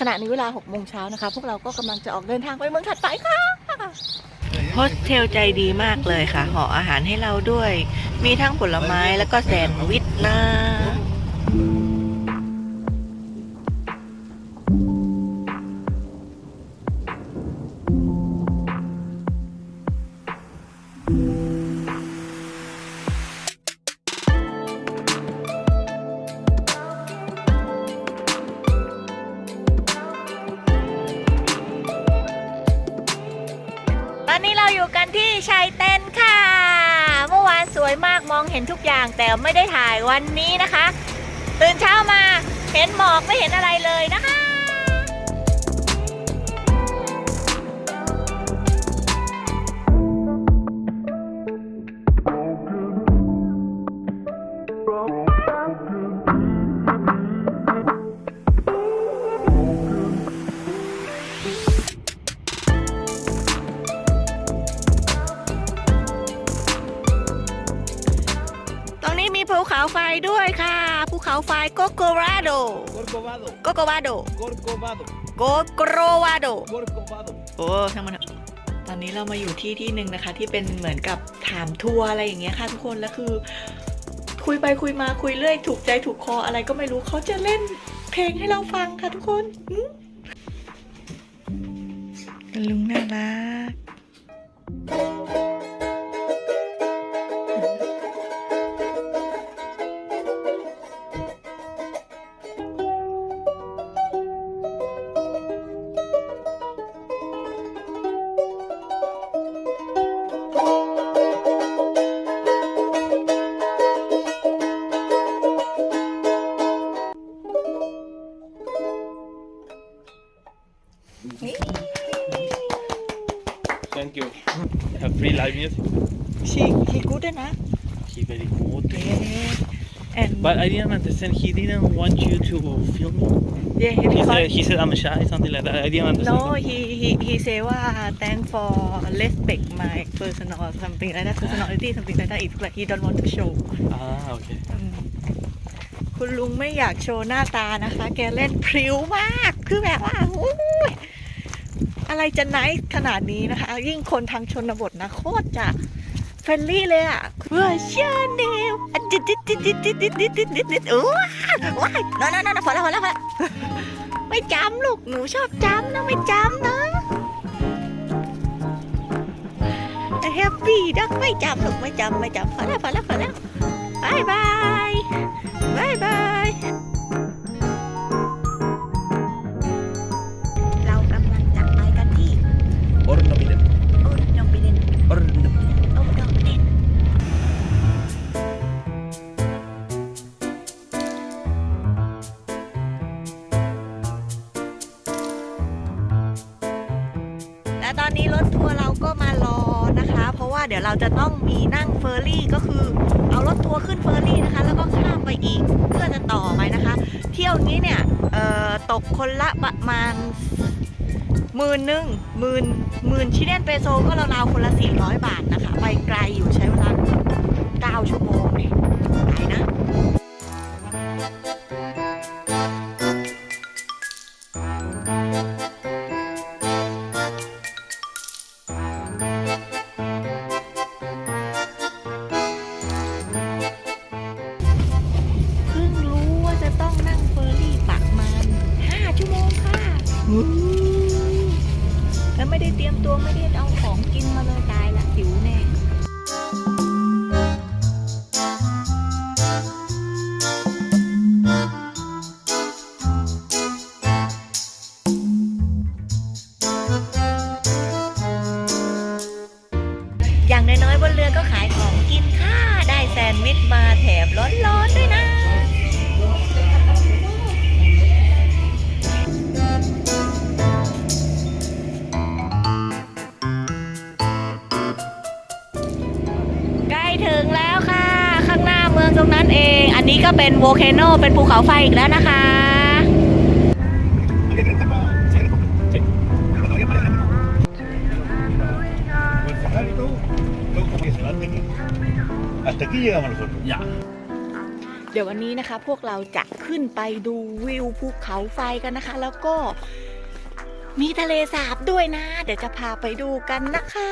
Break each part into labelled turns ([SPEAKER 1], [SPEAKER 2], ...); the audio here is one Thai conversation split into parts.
[SPEAKER 1] ขณะนี้เวลา6โมงเช้านะคะ พวกเราก็กำลังจะออกเดินทางไปเมืองถัดไปค่ะ
[SPEAKER 2] โฮสเทลใจดีมากเลยค่ะห่ออาหารให้เราด้วย มีทั้งผลไม้แล้วก็แซนด์วิชนะ
[SPEAKER 1] กันที่ชายเต้นค่ะ เมื่อวานสวยมากมองเห็นทุกอย่างแต่ไม่ได้ถ่ายวันนี้นะคะ ตื่นเช้ามาเห็นหมอกไม่เห็นอะไรเลยนะคะ ไฟด้วยค่ะ ภูเขาไฟโกโกราโด
[SPEAKER 3] Corcovado,
[SPEAKER 1] โกโกวาโด
[SPEAKER 3] Corcovado,
[SPEAKER 1] โกโกโรวาโด
[SPEAKER 3] Corcovado.
[SPEAKER 1] โอ้ทั้งมันอะตอนนี้เรามาอยู่ที่ที่หนึ่งนะคะ ที่เป็นเหมือนกับถามทัวร์อะไรอย่างเงี้ยค่ะทุกคน แล้วคือ คุยไปคุยมาคุยเรื่อยถูกใจถูกคออะไรก็ไม่รู้เขาจะเล่นเพลงให้เราฟังค่ะทุกคนอืมลุงน่ารัก
[SPEAKER 3] Have free live music.
[SPEAKER 1] ชีชีกูดด้วยนะ
[SPEAKER 3] He very good.
[SPEAKER 1] เย้แอน
[SPEAKER 3] But I didn't understand. He didn't want you to film me.
[SPEAKER 1] เย้
[SPEAKER 3] He
[SPEAKER 1] because
[SPEAKER 3] said he said I'm shy, something like that. I didn't understand.
[SPEAKER 1] No, he he he say ว่า thank for respect my personal something like that personality something like that it's like he don't want to show
[SPEAKER 3] Ah, okay.
[SPEAKER 1] อืมคุณลุงไม่อยากโชว์หน้าตานะคะ แกเล่นพริ้วมาก คือแบบว่าโอ้ย อะไรจะไนท์ขนาดนี้นะคะ ยิ่งคนทางชนบทนะโคตรจะเฟรนลี่เลยอะเพื่อเชื่อเนวอะดิดดิดดิดดิดดิดดิดดิดดิดดิดดิดโอ้ว้ายนอนนอนนอนพอแล้วพอแล้วพอแล้วไม่จำลูกหนูชอบจำนะไม่จำนะแฮปปี้ดักไม่จำลูกไม่จำไม่จำพอแล้วพอแล้วพอแล้วบายบายบายบาย และตอนนี้รถทัวร์เราก็มารอนะคะ เพราะว่าเดี๋ยวเราจะต้องมีนั่งเฟอร์รี่ก็คือเอารถทัวร์ขึ้นเฟอร์รี่นะคะ แล้วก็ข้ามไปอีกเพื่อจะต่อไปนะคะ เที่ยวนี้เนี่ยตกคนละประมาณหมื่นหนึ่งหมื่นหมื่นชิเลนเปโซก็ราวๆคนละ 400 บาทนะคะ ไปไกลอยู่ใช้เวลา9ชั่วโมงเนี่ยไกลนะ วิตมาแถมร้อนๆด้วยนะใกล้ถึงแล้วค่ะ ข้างหน้าเมืองตรงนั้นเอง อันนี้ก็เป็นโวลเคโนเป็นภูเขาไฟอีกแล้วนะคะ
[SPEAKER 4] Hasta aquí llegamos nosotros.
[SPEAKER 3] Ya.
[SPEAKER 5] เดี๋ยววันนี้นะคะ พวกเราจะขึ้นไปดูวิวภูเขาไฟกันนะคะ แล้วก็มีทะเลสาบด้วยนะ เดี๋ยวจะพาไปดูกันนะคะ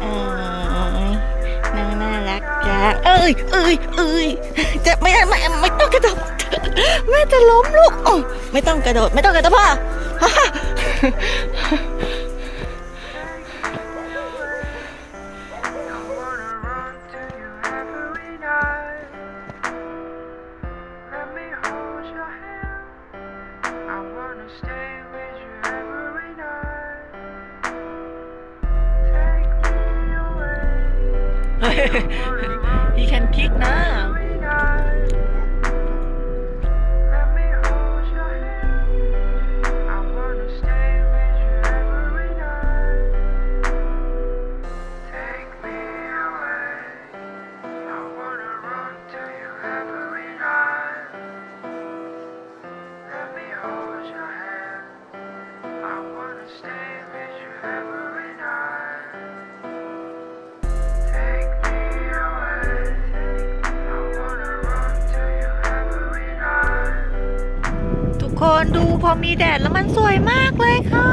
[SPEAKER 1] เอ้ยน้องน่ารักจังเอ้ยเอ้ยเอ้ยจะไม่ไม่ไม่ต้อง กระโดดแม่จะล้มลูกโอ้ไม่ต้องกระโดด ไม่ต้องกระโดดพ่อ
[SPEAKER 6] Let me hold your hand. I wanna stay
[SPEAKER 1] คนดูพอมีแดดแล้วมันสวยมากเลยค่ะ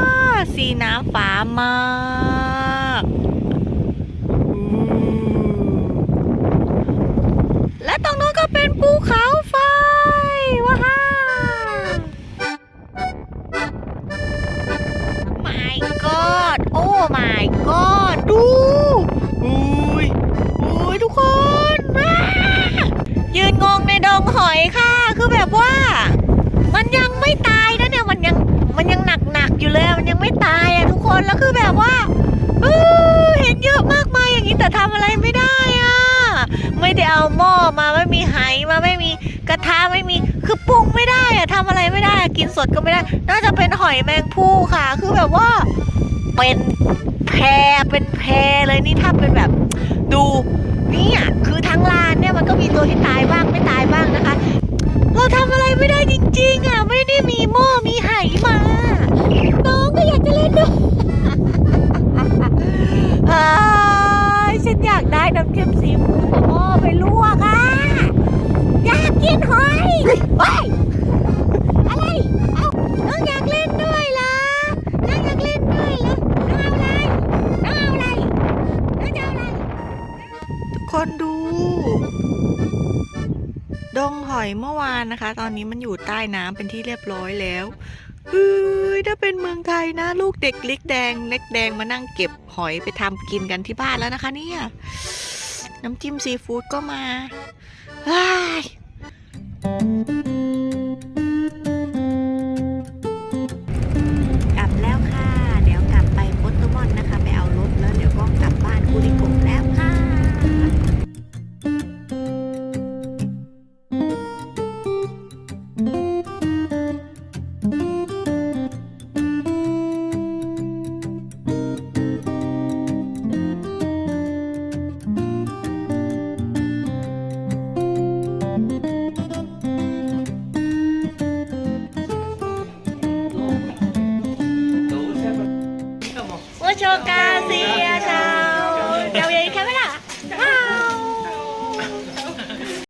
[SPEAKER 1] สีน้ำฟ้ามากและตรงนู้นก็เป็นภู อย่างนี้แต่ทำอะไรไม่ได้อะไม่ได้เอาหม้อมาไม่มีไหมาไม่มีกระทะไม่มีคือปรุงไม่ได้อะทำอะไรไม่ได้อะกินสดก็ไม่ได้ น่าจะเป็นหอยแมงภู่ค่ะ คือแบบว่าเป็นแพรเป็นแพรเลยนี่ถ้าเป็นแบบดูเนี่ยคือทั้งลานเนี่ยมันก็มีตัวที่ตายบ้างไม่ตายบ้างนะคะ เราทำอะไรไม่ได้จริงๆอะไม่ได้มีหม้อมีไหมา อยเมื่อวานนะคะ ตอนนี้มันอยู่ใต้น้ำเป็นที่เรียบร้อยแล้วเฮ้ยถ้าเป็นเมืองไทยนะ ลูกเด็กเล็กแดงเล็กแดงมานั่งเก็บหอยไปทำกินกันที่บ้านแล้วนะคะเนี่ย น้ำจิ้มซีฟู้ดก็มาเฮ้